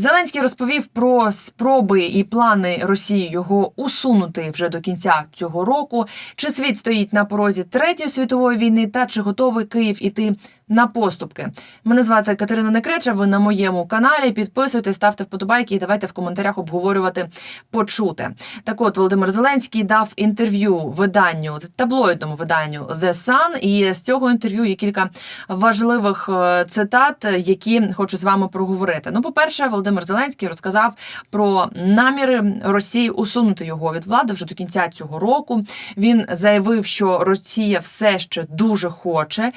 Зеленський розповів про спроби і плани Росії його усунути вже до кінця цього року. Чи світ стоїть на порозі третьої світової війни, та чи готовий Київ іти на поступки? Мене звати Катерина Некреча. Ви на моєму каналі. Підписуйтесь, ставте вподобайки і давайте в коментарях обговорювати почуте. Так, от Володимир Зеленський дав інтерв'ю виданню таблоїдному виданню The Sun, і з цього інтерв'ю є кілька важливих е, цитат, які хочу з вами проговорити. Ну, по перше, Володимир Зеленський розказав про наміри Росії усунути його від влади вже до кінця цього року. Він заявив, що Росія все ще дуже хоче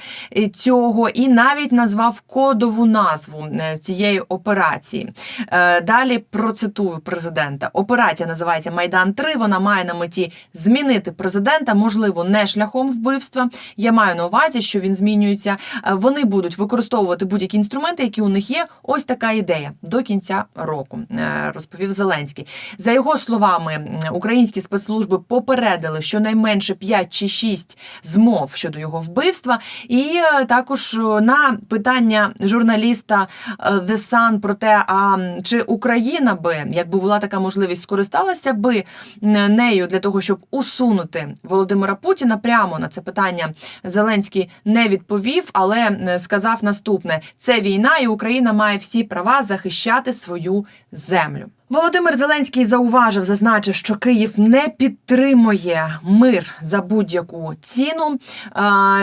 цього, і навіть назвав кодову назву е, цієї операції. Е, Далі процитую президента. Операція називається Майдан 3 Вона має на меті змінити президента, можливо, не шляхом вбивства. Я маю на увазі, що він змінюється. Е, Вони будуть використовувати будь-які інструменти, які у них є. Ось така ідея до кінця року, розповів Зеленський. За його словами, українські спецслужби попередили щонайменше 5 чи 6 змов щодо його вбивства. І також е, на питання журналіста е, The Sun про те, а чи Україна би, якби була така можливість, скористалася би нею для того, щоб усунути Володимира Путіна. Прямо на це питання Зеленський не відповів, але сказав наступне: це війна, і Україна має всі права захищати свою землю. Володимир Зеленський зауважив, зазначив, що Київ не підтримує мир за будь-яку ціну.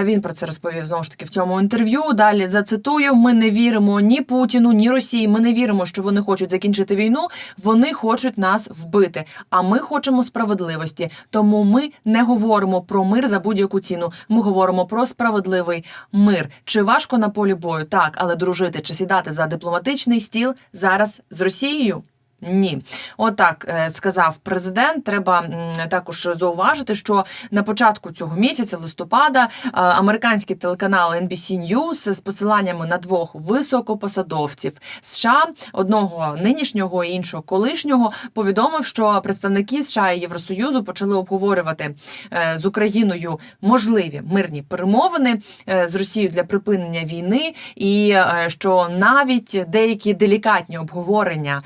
Він про це розповів знову ж таки в цьому інтерв'ю. Далі зацитую: ми не віримо ні Путіну, ні Росії. Ми не віримо, що вони хочуть закінчити війну. Вони хочуть нас вбити. А ми хочемо справедливості. Тому ми не говоримо про мир за будь-яку ціну. Ми говоримо про справедливий мир. Чи важко на полі бою? Так, але дружити чи сідати за дипломатичний стіл зараз з Росією? Ні, отак е, сказав президент. Треба також зауважити, що на початку цього місяця, листопада, е, американський телеканал NBC News з посиланнями на двох високопосадовців США, одного нинішнього і іншого колишнього, повідомив, що представники США і Євросоюзу почали обговорювати е, з Україною можливі мирні перемовини з Росією для припинення війни, і що навіть деякі делікатні обговорення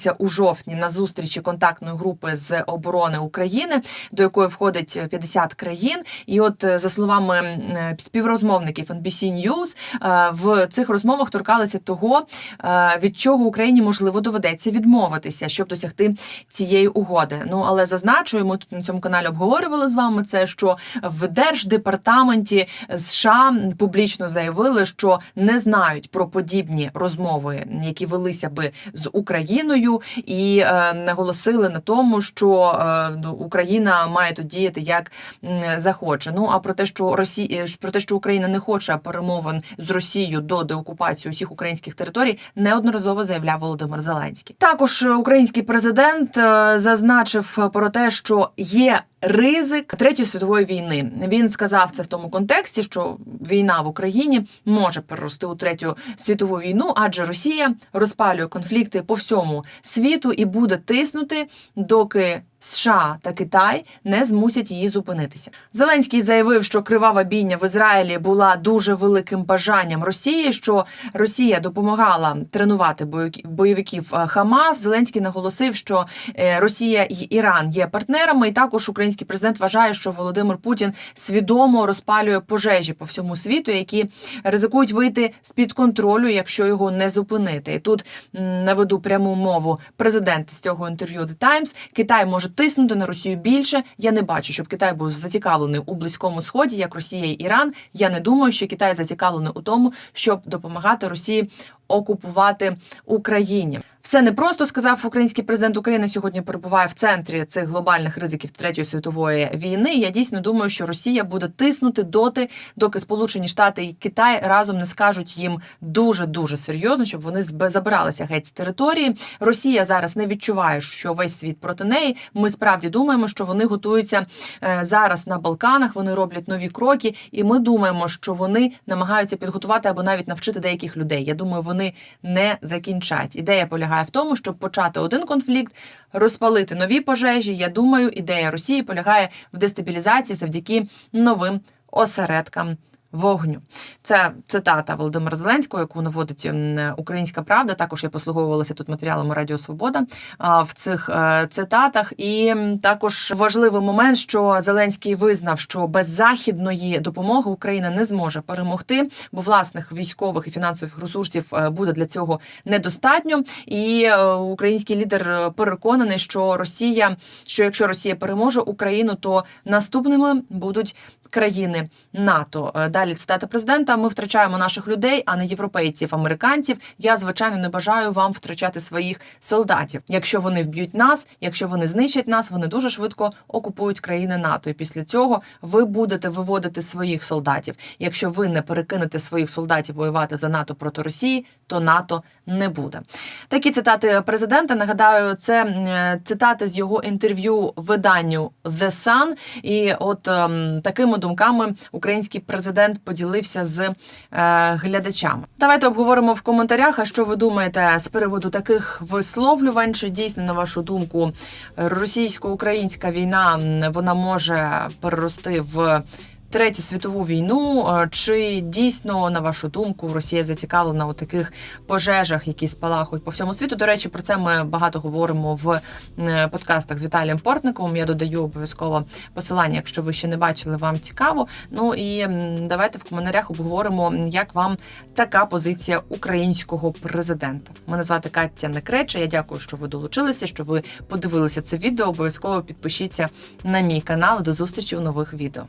відбулися у жовтні на зустрічі контактної групи з оборони України, до якої входить 50 країн. І от е, за словами співрозмовників NBC News, е, в цих розмовах торкалися того, е, від чого Україні можливо доведеться відмовитися, щоб досягти цієї угоди. Ну але зазначу, ми тут на цьому каналі обговорювали з вами це, що в держдепартаменті США публічно заявили, що не знають про подібні розмови, які велися би з Україною, і е, наголосили на тому, що е, Україна має тут діяти як захоче. Ну а про те, що Росія про те, що Україна не хоче перемовин з Росією до деокупації усіх українських територій, неодноразово заявляв Володимир Зеленський. Також е, український президент е, зазначив про те, що є. Ризик третьої світової війни. Він сказав це в тому контексті, що війна в Україні може перерости у третю світову війну, адже Росія розпалює конфлікти по всьому світу і буде тиснути, доки США та Китай не змусять її зупинитися. Зеленський заявив, що кривава бійня в Ізраїлі була дуже великим бажанням Росії, що Росія допомагала тренувати бойовиків е, Хамас. Зеленський наголосив, що е, Росія і Іран є партнерами, і також український президент вважає, що Володимир Путін свідомо розпалює пожежі по всьому світу, які ризикують вийти з під контролю, якщо його не зупинити. І тут наведу пряму мову президента з цього інтерв'ю The Times. Китай може тиснути на Росію більше. Я не бачу, щоб Китай був зацікавлений у близькому сході, як Росія і Іран. Я не думаю, що Китай зацікавлений у тому, щоб допомагати Росії окупувати Україні. Все непросто сказав український президент України. Сьогодні перебуває в центрі цих глобальних ризиків третьої світової війни. Я дійсно думаю, що Росія буде тиснути доти, доки Сполучені Штати і Китай разом не скажуть їм дуже дуже серйозно, щоб вони забиралися геть з території. Росія зараз не відчуває, що весь світ проти неї. Ми справді думаємо, що вони готуються е, зараз на Балканах. Вони роблять нові кроки, і ми думаємо, що вони намагаються підготувати або навіть навчити деяких людей. Я думаю, вони не закінчать. Ідея полягає в тому, щоб почати один конфлікт, розпалити нові пожежі. Я думаю, ідея Росії полягає в дестабілізації завдяки новим осередкам вогню. Це цитата Володимира Зеленського, яку наводить Українська Правда. Також я послуговувалася тут матеріалами Радіо Свобода а, в цих е, цитатах. І також важливий момент, що Зеленський визнав, що без західної допомоги Україна не зможе перемогти, бо власних військових і фінансових ресурсів е, буде для цього недостатньо. І е, український лідер е, переконаний, що Росія, що якщо Росія переможе Україну, то наступними будуть країни НАТО. Е, Далі цитата президента: ми втрачаємо наших людей, а не європейців, американців. Я звичайно не бажаю вам втрачати своїх солдатів. Якщо вони вб'ють нас, якщо вони знищать нас, вони дуже швидко окупують країни НАТО. І після цього ви будете виводити своїх солдатів. Якщо ви не перекинете своїх солдатів воювати за НАТО проти Росії, то НАТО не буде. Такі цитати президента. Нагадаю, це цитати з його інтерв'ю виданню The Sun. І от ем, такими думками український президент поділився з е, глядачами. Давайте обговоримо в коментарях. А що ви думаєте з приводу таких висловлювань? Чи дійсно на вашу думку російсько-українська війна вона може перерости в Третю світову війну. Е, Чи дійсно, на вашу думку, Росія зацікавлена у таких пожежах, які спалахують по всьому світу? До речі, про це ми багато говоримо в е, подкастах з Віталієм Портниковим. Я додаю обов'язково посилання, якщо ви ще не бачили, вам цікаво. Ну і давайте в коментарях обговоримо, як вам така позиція українського президента. Мене звати Катя Некреча. Я дякую, що ви долучилися, що ви подивилися це відео. Обов'язково підпишіться на мій канал. До зустрічі у нових відео.